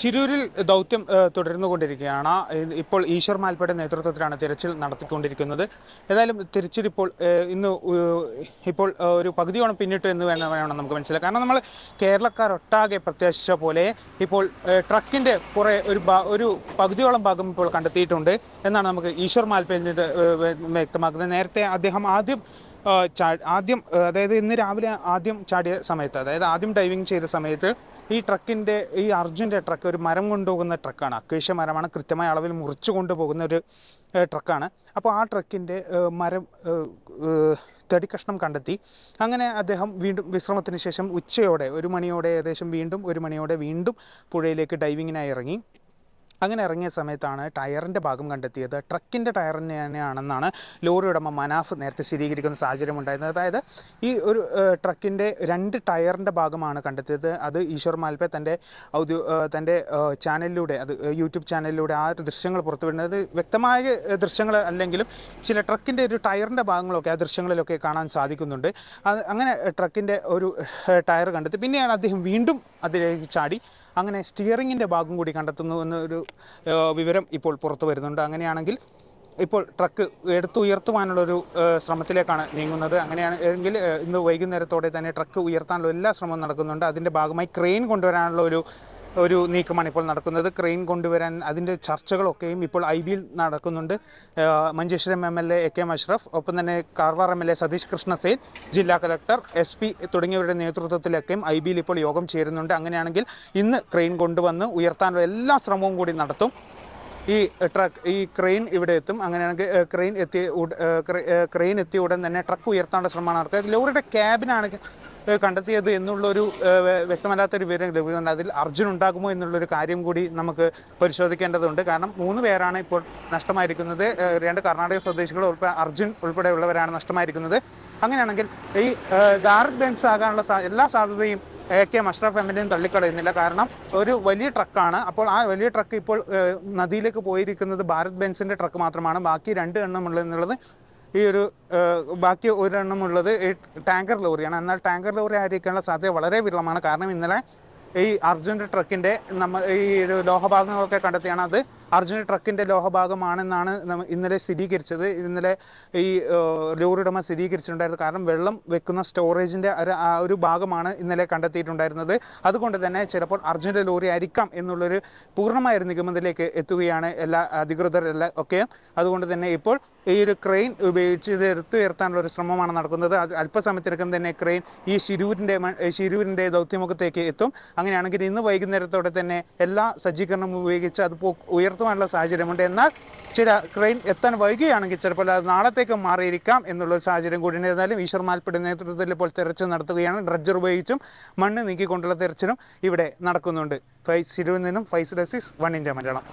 ശിരൂരിൽ ദൗത്യം തുടർന്നു തുടർന്നുകൊണ്ടിരിക്കുകയാണ് ഇപ്പോൾ ഈശ്വർ മാൽപ്പയുടെ നേതൃത്വത്തിലാണ് തിരച്ചിൽ നടത്തിക്കൊണ്ടിരിക്കുന്നത്. ഏതായാലും തിരച്ചിൽ ഇപ്പോൾ ഇന്ന് ഇപ്പോൾ ഒരു പകുതിയോളം പിന്നിട്ടു എന്ന് വേണം വേണം നമുക്ക് മനസ്സിലാക്കാം. കാരണം നമ്മൾ കേരളക്കാർ ഒട്ടാകെ പ്രത്യാശിച്ച പോലെ ഇപ്പോൾ ട്രക്കിന്റെ കുറേ ഒരു ഒരു പകുതിയോളം ഭാഗം ഇപ്പോൾ കണ്ടെത്തിയിട്ടുണ്ട് എന്നാണ് നമുക്ക് ഈശ്വർ മാൽപ്പയുടെ വ്യക്തമാക്കുന്നത്. നേരത്തെ അദ്ദേഹം ആദ്യം ആദ്യം അതായത് ഇന്ന് രാവിലെ ആദ്യം ചാടിയ സമയത്ത് അതായത് ആദ്യം ഡൈവിങ് ചെയ്ത സമയത്ത് ഈ ട്രക്കിന്റെ ഈ അർജുന്റെ ട്രക്ക് ഒരു മരം കൊണ്ടുപോകുന്ന ട്രക്കാണ് അക്വേഷ്യ മരമാണ്. കൃത്യമായ അളവിൽ മുറിച്ചു കൊണ്ടുപോകുന്ന ഒരു ട്രക്കാണ് അപ്പോൾ ആ ട്രക്കിന്റെ മരം തടി കഷ്ണം കണ്ടെത്തി. അങ്ങനെ അദ്ദേഹം വീണ്ടും വിശ്രമത്തിന് ശേഷം ഉച്ചയോടെ ഒരു മണിയോടെ ഏകദേശം വീണ്ടും ഒരു മണിയോടെ വീണ്ടും പുഴയിലേക്ക് ഡൈവിങ്ങിനായി ഇറങ്ങി. അങ്ങനെ ഇറങ്ങിയ സമയത്താണ് ടയറിന്റെ ഭാഗം കണ്ടെത്തിയത്. ട്രക്കിന്റെ ടയറിന് തന്നെയാണെന്നാണ് ലോറി ഉടമ മനാഫ് നേരത്തെ സ്ഥിരീകരിക്കുന്ന സാഹചര്യം ഉണ്ടായിരുന്നത്. അതായത് ഈ ഒരു ട്രക്കിന്റെ രണ്ട് ടയറിന്റെ ഭാഗമാണ് കണ്ടെത്തിയത്. അത് ഈശ്വർ മാൽപ്പെ തന്റെ തന്റെ ചാനലിലൂടെ അത് യൂട്യൂബ് ചാനലിലൂടെ ആ ഒരു ദൃശ്യങ്ങൾ പുറത്തുവിടുന്നത്. വ്യക്തമായ ദൃശ്യങ്ങൾ അല്ലെങ്കിലും ചില ട്രക്കിന്റെ ഒരു ടയറിന്റെ ഭാഗങ്ങളൊക്കെ ആ ദൃശ്യങ്ങളിലൊക്കെ കാണാൻ സാധിക്കുന്നുണ്ട്. അങ്ങനെ ട്രക്കിന്റെ ഒരു ടയർ കണ്ടെത്തി. പിന്നെയാണ് അദ്ദേഹം വീണ്ടും അതിലേക്ക് ചാടി. അങ്ങനെ സ്റ്റിയറിങ്ങിന്റെ ഭാഗം കൂടി കണ്ടെത്തുന്നു എന്നൊരു വിവരം ഇപ്പോൾ പുറത്തു വരുന്നുണ്ട്. അങ്ങനെയാണെങ്കിൽ ഇപ്പോൾ ട്രക്ക് എടുത്തുയർത്തുവാനുള്ളൊരു ശ്രമത്തിലേക്കാണ് നീങ്ങുന്നത്. അങ്ങനെയാണ് എങ്കിൽ ഇന്ന് വൈകുന്നേരത്തോടെ തന്നെ ട്രക്ക് ഉയർത്താനുള്ള എല്ലാ ശ്രമവും നടക്കുന്നുണ്ട്. അതിന്റെ ഭാഗമായി ക്രെയിൻ കൊണ്ടുവരാനുള്ള ഒരു ഒരു നീക്കമാണ് ഇപ്പോൾ നടക്കുന്നത്. ക്രെയിൻ കൊണ്ടുവരാൻ അതിന്റെ ചർച്ചകളൊക്കെയും ഇപ്പോൾ ഐ ബിയിൽ നടക്കുന്നുണ്ട്. Manjeshwaram M L A A K Ashraf ഒപ്പം തന്നെ Karwar M L A Satish Krishna Sail ജില്ലാ കലക്ടർ എസ് പി തുടങ്ങിയവരുടെ നേതൃത്വത്തിലൊക്കെയും ഐ ബിയിൽ ഇപ്പോൾ യോഗം ചേരുന്നുണ്ട്. അങ്ങനെയാണെങ്കിൽ ഇന്ന് ക്രെയിൻ കൊണ്ടുവന്ന് ഉയർത്താനുള്ള എല്ലാ ശ്രമവും കൂടി നടത്തും. ഈ ട്രക്ക് ഈ ക്രെയിൻ ഇവിടെ എത്തും. അങ്ങനെയാണെങ്കിൽ ക്രെയിൻ എത്തി ഉട- ഏഹ്, ക്രെ- ഏഹ്, ക്രെയിൻ എത്തിയ ഉടൻ തന്നെ ട്രക്ക് ഉയർത്താനുള്ള ശ്രമമാണ് നടക്കുക. ലോറിയുടെ ക്യാബിനാണ് കണ്ടെത്തിയത് എന്നുള്ളൊരു വ്യക്തമല്ലാത്തൊരു വിവരം ലഭിക്കുന്നുണ്ട്. അതിൽ അർജുൻ ഉണ്ടാകുമോ എന്നുള്ളൊരു കാര്യം കൂടി നമുക്ക് പരിശോധിക്കേണ്ടതുണ്ട്. കാരണം മൂന്ന് പേരാണ് ഇപ്പോൾ നഷ്ടമായിരിക്കുന്നത്. രണ്ട് കർണാടക സ്വദേശികൾ ഉൾപ്പെടെ അർജുൻ ഉൾപ്പെടെയുള്ളവരാണ് നഷ്ടമായിരിക്കുന്നത്. അങ്ങനെയാണെങ്കിൽ ഈ ഡാർക്ക് ബെൻസ് ആകാനുള്ള എല്ലാ സാധ്യതയും എ കെ മഷ്റഫ് എമ്മിന്റെയും തള്ളിക്കളയുന്നില്ല. കാരണം ഒരു വലിയ ട്രക്കാണ്. അപ്പോൾ ആ വലിയ ട്രക്ക് ഇപ്പോൾ നദിയിലേക്ക് പോയിരിക്കുന്നത് ഭാരത് ബെൻസിന്റെ ട്രക്ക് മാത്രമാണ്. ബാക്കി രണ്ട് എണ്ണം ഉള്ളതെന്നുള്ളത് ഈ ഒരു ബാക്കി ഒരെണ്ണം ഉള്ളത് ഈ ടാങ്കർ ലോറിയാണ്. എന്നാൽ ടാങ്കർ ലോറി ആയിരിക്കാനുള്ള സാധ്യത വളരെ വിരളമാണ്. കാരണം ഇന്നലെ ഈ അർജുന്റെ ട്രക്കിന്റെ നമ്മൾ ഈ ഒരു ലോഹഭാഗങ്ങളൊക്കെ കണ്ടെത്തിയാണ് അത് അർജുന്റെ ട്രക്കിന്റെ ലോഹഭാഗമാണെന്നാണ് ഇന്നലെ സ്ഥിരീകരിച്ചത്. ഇന്നലെ ഈ ലോറിയുടമ സ്ഥിരീകരിച്ചിട്ടുണ്ടായിരുന്നത് കാരണം വെള്ളം വെക്കുന്ന സ്റ്റോറേജിന്റെ ഒരു ആ ഒരു ഭാഗമാണ് ഇന്നലെ കണ്ടെത്തിയിട്ടുണ്ടായിരുന്നത്. അതുകൊണ്ട് തന്നെ ചിലപ്പോൾ അർജുന്റെ ലോറി ആയിരിക്കാം എന്നുള്ളൊരു പൂർണമായ നിഗമനത്തിലേക്ക് എത്തുകയാണ് എല്ലാ അധികൃതരെല്ലാം ഒക്കെ. അതുകൊണ്ട് തന്നെ ഇപ്പോൾ ഈ ഒരു ക്രെയിൻ ഉപയോഗിച്ച് ഇത് എടുത്തുയർത്താനുള്ള ഒരു ശ്രമമാണ് നടക്കുന്നത്. അല്പസമയത്തിനകം തന്നെ ക്രെയിൻ ഈ ശിരൂരിന്റെ ശിരൂരിന്റെ ദൗത്യമുഖത്തേക്ക് എത്തും. അങ്ങനെയാണെങ്കിൽ ഇന്ന് വൈകുന്നേരത്തോടെ തന്നെ എല്ലാ സജ്ജീകരണവും ഉപയോഗിച്ച് അത് ഉയർത്തുവാനുള്ള സാഹചര്യമുണ്ട്. എന്നാൽ ചില ക്രെയിൻ എത്താൻ വൈകുകയാണെങ്കിൽ ചിലപ്പോൾ അത് നാളത്തേക്ക് മാറിയിരിക്കാം എന്നുള്ള സാഹചര്യം കൂടി. ഏതായാലും ഈശ്വർ മാൽപ്പയുടെ നേതൃത്വത്തിൽ ഇപ്പോൾ തെരച്ചിൽ നടത്തുകയാണ്. ഡ്രഡ്ജർ ഉപയോഗിച്ചും മണ്ണ് നീക്കിക്കൊണ്ടുള്ള തെരച്ചിലും ഇവിടെ നടക്കുന്നുണ്ട്. ഫൈസ് ശിരൂരിൽ നിന്നും ഫൈസ് ഡസിസ് വൺ ഇന്ത്യ മലയാളം.